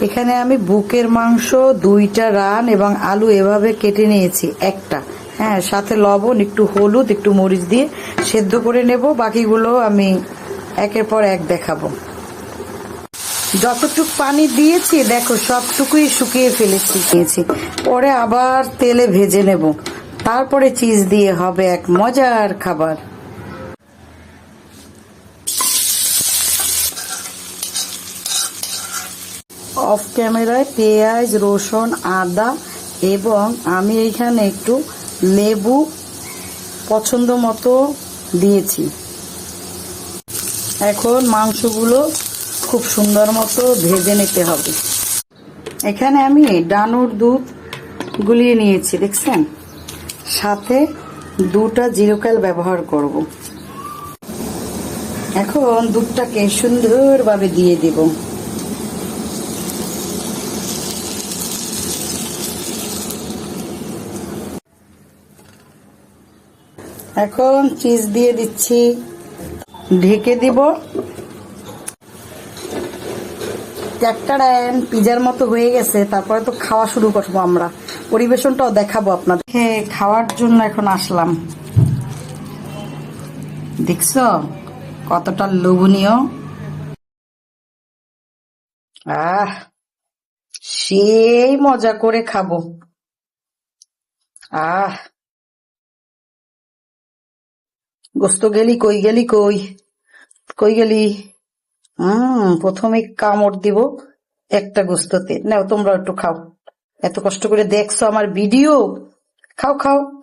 এখানে আমি বুকের মাংস, দুইটা রান এবং আলু এভাবে কেটে নিয়েছি, একটা। হ্যাঁ সাথে লবণ, একটু হলুদ, একটু মরিচ দিয়ে সেদ্ধ করে নেব। বাকিগুলো আমি একের পর এক দেখাবো। যতটুক পানি দিয়েছি, দেখো, সবটুকুই শুকিয়ে ফেলেছি। পরে আবার তেলে ভেজে নেব। তারপরে চিজ দিয়ে হবে এক মজার খাবার। অফ ক্যামেরায় পেঁয়াজ, রসুন, আদা এবং আমি এইখানে একটু লেবু পছন্দ মতো দিয়েছি। এখন মাংসগুলো খুব সুন্দর মতো ভেজে নিতে হবে। এখানে আমি ডানুর দুধ গুলিয়ে নিয়েছি, দেখছেন? সাথে দুটা জিরোকাল ব্যবহার করব। এখন দুধটাকে সুন্দরভাবে দিয়ে দেব। এখন চিজ দিয়ে দিচ্ছি। ঢেকে দিব। চ্যাটাড়ান পিজার মতো হয়ে গেছে, তারপরে তো খাওয়া শুরু করব আমরা। পরিবেশনটাও দেখাবো আপনাদের। হ্যাঁ খাওয়ার জন্য এখন আসলাম। দেখছ? কতটা লোভনীয়। আহ, সেই মজা করে খাব। আহ। গোস্ত গেলি, কই গেলি, কই? কই গেলি? হুম প্রথমে কামড় দিব একটা গোস্ততে। নাও তোমরা একটু খাও। এত কষ্ট করে দেখছ আমার ভিডিও? খাও খাও।